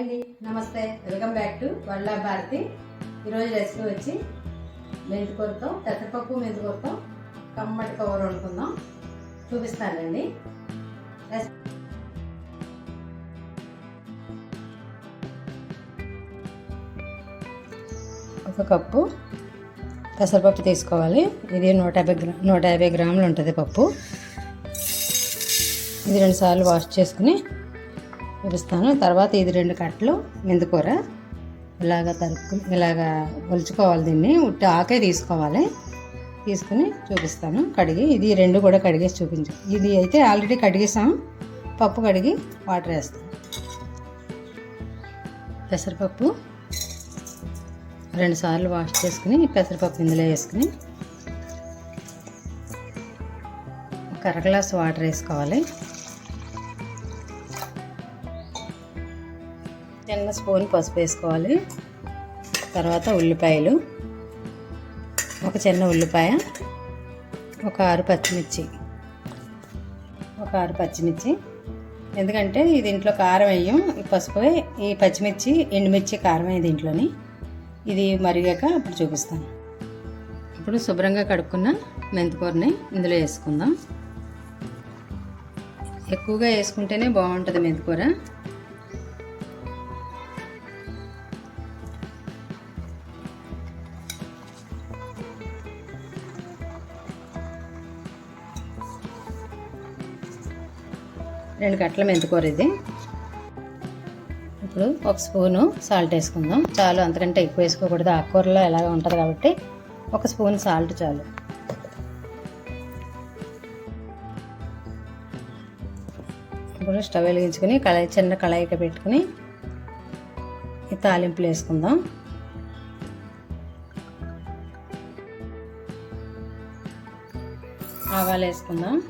అండి. నమస్తే. Welcome back to వల్లా భారతి. ఈరోజు రెసిపీ వచ్చి మెంతికొరతో పెసరపప్పు మెంతికొరతో కమ్మటి కవర్ వండుకుందాం. చూపిస్తానండి ఒక కప్పు పెసరపప్పు తీసుకోవాలి. ఇది నూట యాభై గ్రా నూట యాభై గ్రాములు ఉంటుంది పప్పు. ఇది రెండు సార్లు వాష్ చేసుకుని చూపిస్తాను తర్వాత ఇది రెండు కట్టలు మెందుకూర ఇలాగ తరుపు ఇలాగ ఒలుచుకోవాలి దీన్ని. ఉట్టి ఆకే తీసుకోవాలి. తీసుకుని చూపిస్తాను కడిగి. ఇది రెండు కూడా కడిగేసి చూపించు ఇది అయితే ఆల్రెడీ కడిగేసాం. పప్పు కడిగి వాటర్ వేస్తాం పెసరపప్పు రెండు సార్లు వాష్ చేసుకుని పెసరపప్పు ఇందులో వేసుకుని ఒక అర గ్లాస్ వాటర్ వేసుకోవాలి. చిన్న స్పూన్ పసుపు వేసుకోవాలి. తర్వాత ఉల్లిపాయలు. ఒక చిన్న ఉల్లిపాయ. ఒక ఆరు పచ్చిమిర్చి. ఒక ఆరు పచ్చిమిర్చి. ఎందుకంటే ఇది దీంట్లో కారం వేయం. ఈ పసుపు ఈ పచ్చిమిర్చి ఎండుమిర్చి కారం దీంట్లోని. ఇది మరిగాక అప్పుడు చూపిస్తాను. ఇప్పుడు శుభ్రంగా కడుక్కున్న మెంతికూరని ఇందులో వేసుకుందాం. ఎక్కువగా వేసుకుంటేనే బాగుంటుంది మెంతికూర. రెండు కట్టల మెంతుకూర ఇది. ఇప్పుడు ఒక స్పూను సాల్ట్ వేసుకుందాం. చాలు అంతకంటే ఎక్కువ వేసుకోకూడదు. ఆకుకూరలో ఎలాగ ఉంటుంది కాబట్టి ఒక స్పూన్ సాల్ట్ చాలు. ఇప్పుడు స్టవ్ వెలిగించుకొని కళాయి చిన్న కళాయికి పెట్టుకుని ఈ తాలింపులు వేసుకుందాం. ఆవాలు వేసుకుందాం.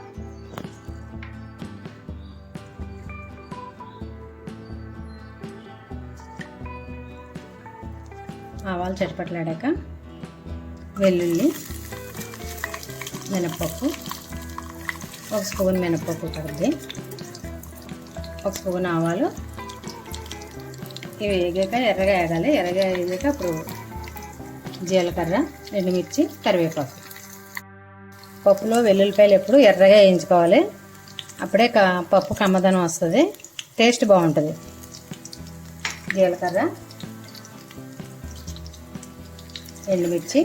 ఆవాలు చటపట్లాడాక వెల్లుల్లి మినప్పప్పు ఒక స్పూన్ మినప్పప్పు పడుద్ది ఒక స్పూన్ ఆవాలు. ఇవి వేగాక ఎర్రగా వేగాలి. ఎర్రగా వేగాక అప్పుడు జీలకర్ర ఎండుమిర్చి కరివేపాకు. పప్పులో వెల్లుల్లిపాయలు ఎప్పుడు ఎర్రగా వేయించుకోవాలి. అప్పుడే పప్పు కమ్మదనం వస్తుంది. టేస్ట్ బాగుంటుంది. జీలకర్ర ఎండుమిర్చి.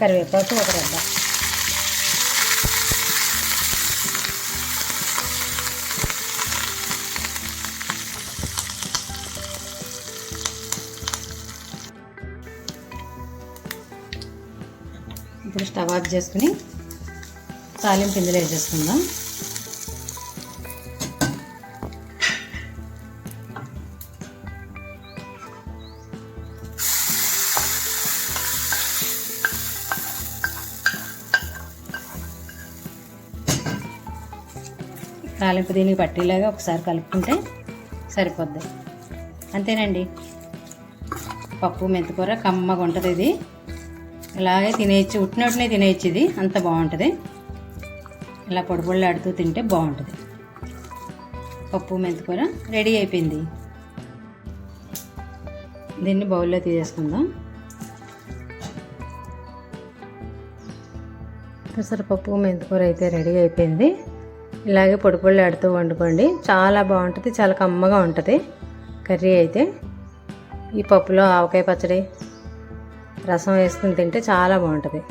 కరివేపాకు ఒక రెబ్బ. ఇప్పుడు స్టవ్ ఆఫ్ చేసుకుని తాలింపు ఇందులో వేసేసుకుందాం. తాలింపు దీనికి పట్టేలాగా ఒకసారి కలుపుకుంటే సరిపోద్ది. అంతేనండి. పప్పు మెంతికూర కమ్మగా ఉంటుంది ఇది. ఇలాగే తినేయచ్చు. ఉట్టినట్టునే తినేయచ్చు ఇది. అంత బాగుంటుంది. ఇలా పొడి పొడిలాడుతూ తింటే బాగుంటుంది. పప్పు మెంతికూర రెడీ అయిపోయింది. దీన్ని బౌల్లో తీసేసుకుందాం. పెసరపప్పు మెంతికూర అయితే రెడీ అయిపోయింది. ఇలాగే పొడి పొడి ఆడుతూ వండుకోండి. చాలా బాగుంటుంది చాలా కమ్మగా ఉంటుంది. కర్రీ అయితే ఈ పప్పులో ఆవకాయ పచ్చడి రసం వేసుకుని తింటే చాలా బాగుంటుంది.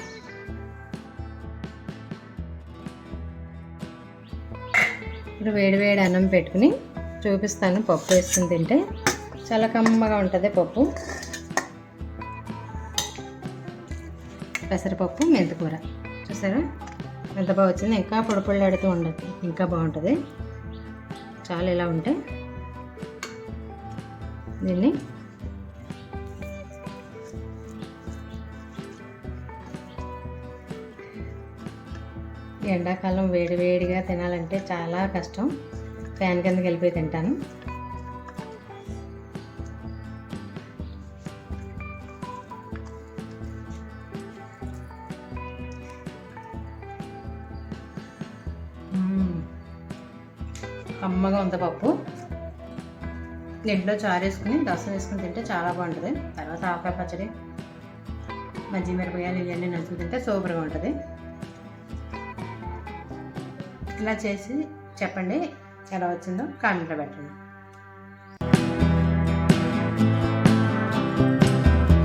ఇప్పుడు వేడి వేడి అన్నం పెట్టుకుని చూపిస్తాను పప్పు వేసుకుని తింటే. చాలా కమ్మగా ఉంటుంది పప్పు. పెసరపప్పు మెంతికూర. చూసారా? ఎంత బాగా వచ్చింది ఇంకా పొడి పొడిలాడుతూ ఉండదు ఇంకా బాగుంటుంది. చాలా ఇలా ఉంటే దీన్ని ఎండాకాలం వేడి వేడిగా తినాలంటే చాలా కష్టం. ఫ్యాన్ కిందకి వెళ్ళిపోయి తింటాను. అమ్మగా ఉంది పప్పు? నెడ్లో చారు వేసుకుని రసం వేసుకుని తింటే చాలా బాగుంటుంది. తర్వాత ఆకాయ పచ్చడి మజ్జి మిరపకాయలు ఇవన్నీ నంచుకుని తింటే సూపర్గా ఉంటుంది. ఇలా చేసి చెప్పండి ఎలా వచ్చిందో కామెంట్లో పెట్టండి.